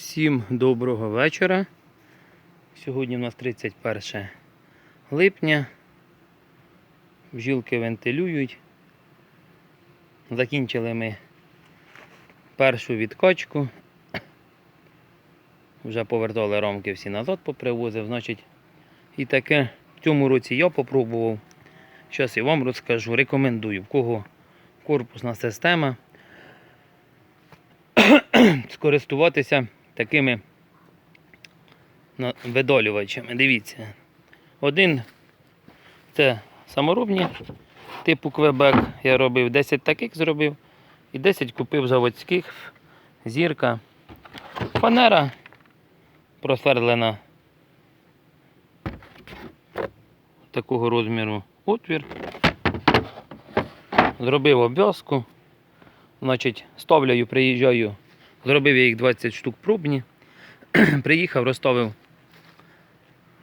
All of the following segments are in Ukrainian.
Всім доброго вечора. Сьогодні у нас 31 липня. Бджілки вентилюють. Закінчили ми першу відкачку. Вже повертали рамки всі назад попривозив. Значить, і таке в цьому році я попробував. Зараз я вам розкажу, рекомендую, в кого корпусна система скористуватися такими видолювачами. Дивіться. Один це саморобні типу Квебек. Я робив 10 таких зробив і 10 купив заводських. Зірка. Фанера просверлена такого розміру отвір. Зробив обв'язку. Значить, ставляю, приїжджаю. Зробив я їх 20 штук пробні. Приїхав, розставив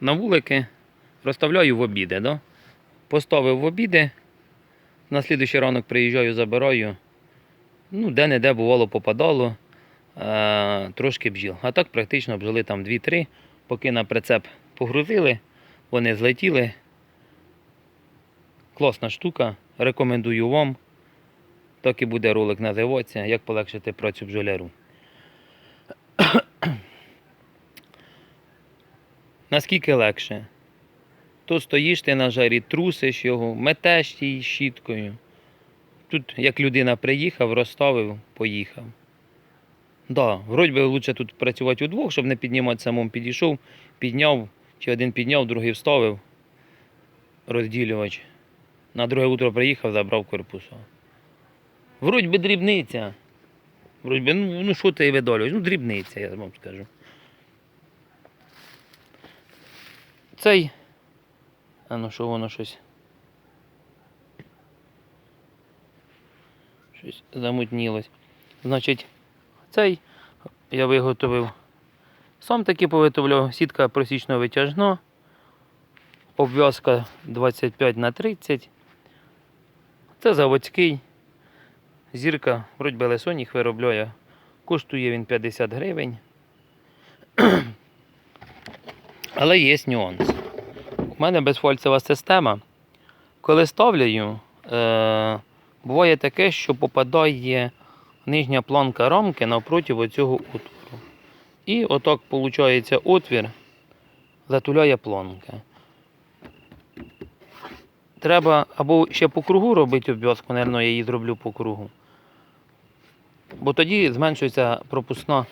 на вулики, розставляю в обіди. Да? Поставив в обіди. На слідуючий ранок приїжджаю, забираю. Ну, де-не-де бувало попадало. Е, трошки бджіл. А так практично бджоли там 2-3, поки на прицеп погрузили, вони злетіли. Класна штука. Рекомендую вам. Так і буде ролик називатися, як полегшити працю бджоляру. Наскільки легше? То стоїш ти на жарі, трусиш його, метеш її щіткою. Тут, як людина приїхав, розставив, поїхав. Да, вроді би лучше тут працювати удвох, щоб не піднімати самому підійшов, підняв, чи один підняв, другий вставив, розділювач. На друге утро приїхав, забрав корпусу. Вроді би дрібниця. Вроді ну, ну що ти видолюєш? Ну, дрібниця, я вам скажу. Цей. А ну що воно щось. Щось замутнілось. Значить, цей я виготовив. Сам таки повиготовляв сітка просічно витяжна. Обв'язка 25 на 30. Це заводський. Зірка, вроді би Лесоніх виробляє. Коштує він 50 гривень. Але є нюанс. У мене безфальцева система. Коли ставлю, е, буває таке, що попадає нижня планка рамки навпроти оцього отвору. І отак виходить отвір, затуляє планка. Треба або ще по кругу робити обв'язку, мабуть, я її зроблю по кругу. Бо тоді зменшується пропускна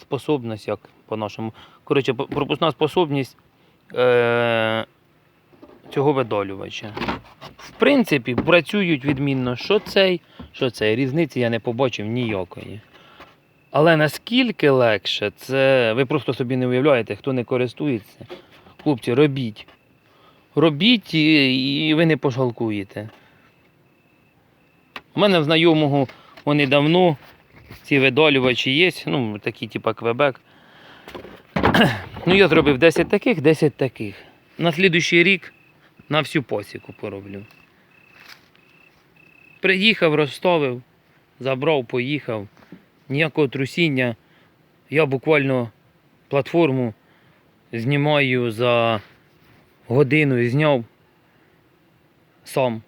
способність, як по-нашому. Коротше, пропускна способність е- цього видолювача. В принципі, працюють відмінно, що цей, що цей. Різниці я не побачив ніякої. Але наскільки легше, це ви просто собі не уявляєте, хто не користується. Хлопці, робіть. Робіть і ви не пожалкуєте. У мене в знайомого вони давно ці видолювачі є, ну, такі, типа Квебек. Ну, я зробив 10 таких, 10 таких. На слідуючий рік на всю посіку пороблю. Приїхав, розставив, забрав, поїхав. Ніякого трусіння. Я буквально платформу знімаю за годину і зняв сам.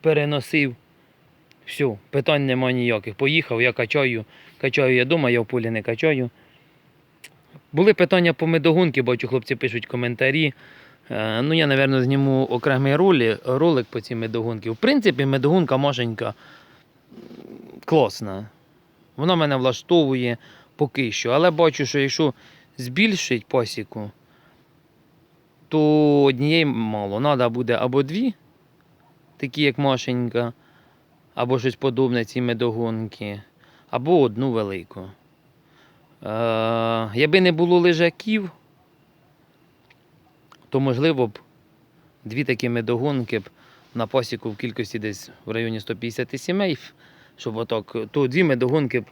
Переносив. Все, питань нема ніяких. Поїхав, я качаю. Качаю я вдома, я в полі не качаю. Були питання по медогонки, бачу, хлопці пишуть коментарі. Е, Ну, я, мабуть, зніму окремий ролі, ролик по цій медогонці. В принципі, медогонка машенька класна. Вона мене влаштовує поки що. Але бачу, що якщо збільшить посіку, то однієї мало. Треба буде або дві, такі як машенька, або щось подобне ці медогонки, або одну велику. Е, якби не було лежаків, то можливо б дві такі медогонки б на пасіку в кількості десь в районі 150 сімей, щоб отак, то дві медогонки б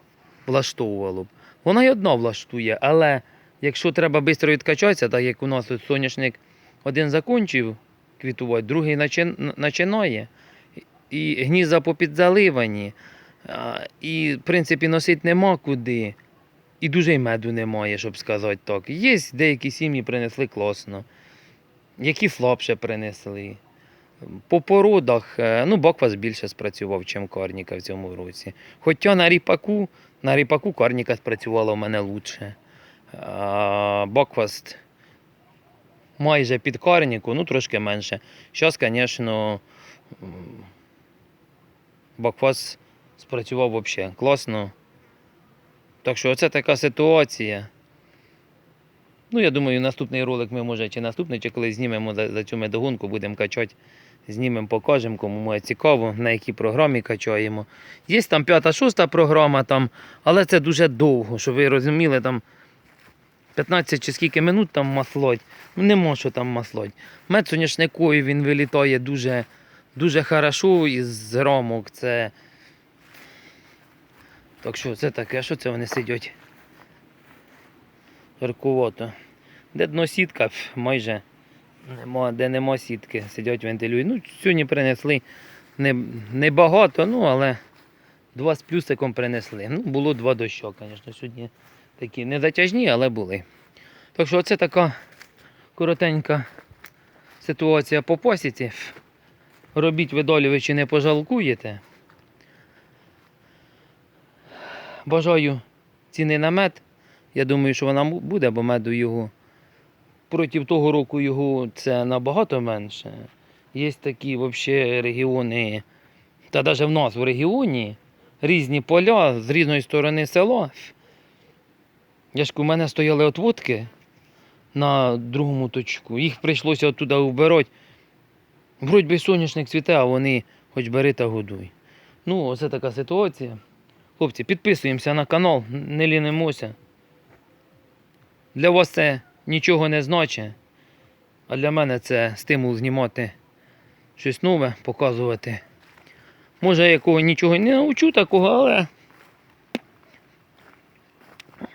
влаштовувало б. Вона й одна влаштує, але якщо треба швидко відкачатися, так як у нас тут соняшник один закінчив квітувати, другий починає, і гнізда попідзаливані, і в принципі носити нема куди. і дуже й меду немає, щоб сказати так. Є деякі сім'ї принесли класно, які слабше принесли. По породах, е, ну, Баквас більше спрацював, ніж Карніка в цьому році. Хоча на ріпаку, на ріпаку Карніка спрацювала у мене лучше. А Бакваст майже під Карніку, ну трошки менше. Зараз, звісно, Баквас спрацював взагалі класно. Так що оце така ситуація. Ну, я думаю, наступний ролик ми може, чи наступний, чи коли знімемо за, цю медогонку, будемо качати. Знімемо, покажемо, кому може цікаво, на якій програмі качаємо. Є там п'ята, шоста програма, там, але це дуже довго, щоб ви розуміли, там 15 чи скільки минут там маслоть. Ну нема що там маслоть. Мед соняшниковий він вилітає дуже, дуже хорошо із рамок. Це... Так що це таке, що це вони сидять? Жаркувато. Де дно сітка, майже нема, де нема сітки, сидять вентилюють. Ну, сьогодні принесли не, не ну але два з плюсиком принесли. Ну, було два доща, звісно, сьогодні такі не затяжні, але були. Так що це така коротенька ситуація по посіці. Робіть видолювачі не пожалкуєте. Бажаю ціни на мед. Я думаю, що вона буде, бо меду його. Проти того року його це набагато менше. Є такі взагалі регіони, та навіть в нас в регіоні різні поля з різної сторони села. Я ж у мене стояли отводки на другому точку. Їх прийшлося оттуда вбирати. Вроді би соняшник цвіте, а вони хоч бери та годуй. Ну, оце така ситуація. Хлопці, підписуємося на канал, не лінимося. Для вас це нічого не значить, а для мене це стимул знімати щось нове, показувати. Може, я якого нічого не навчу такого, але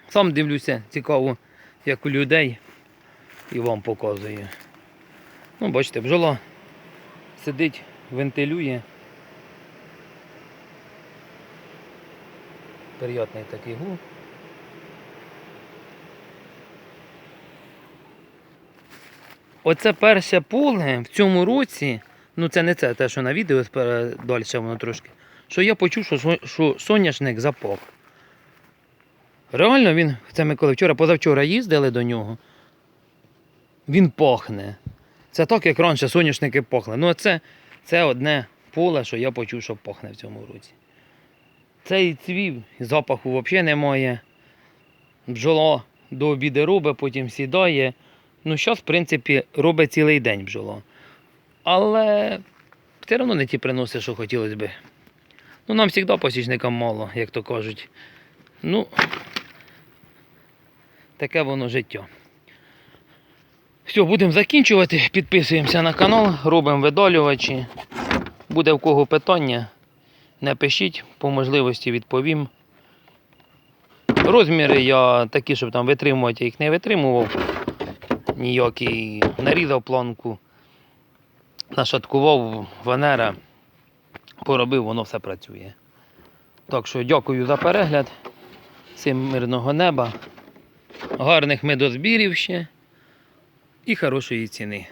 сам дивлюся, цікаво, як у людей і вам показую. Ну, бачите, бджола сидить, вентилює. Приятний такий гул. Оце перше поле в цьому році, ну це не це, те, що на відео далі воно трошки, що я почув, що, що соняшник запах. Реально він, це ми коли вчора, позавчора їздили до нього, він пахне. Це так, як раніше соняшники пахли. Ну, це, це одне поле, що я почув, що пахне в цьому році. Цей цвів, запаху взагалі немає. Бджола до обіду робить, потім сідає. Ну, зараз, в принципі, робить цілий день бджола. Але все одно не ті приноси, що хотілося б. Ну, нам завжди посічникам мало, як то кажуть. Ну, таке воно життя. Все, будемо закінчувати. Підписуємося на канал, робимо видалювачі. Буде в кого питання, напишіть, по можливості відповім. Розміри я такі, щоб там витримувати, я їх не витримував. Ніякий нарізав планку, нашаткував ванера, поробив, воно все працює. Так що дякую за перегляд. Всім мирного неба, гарних медозбірів ще і хорошої ціни.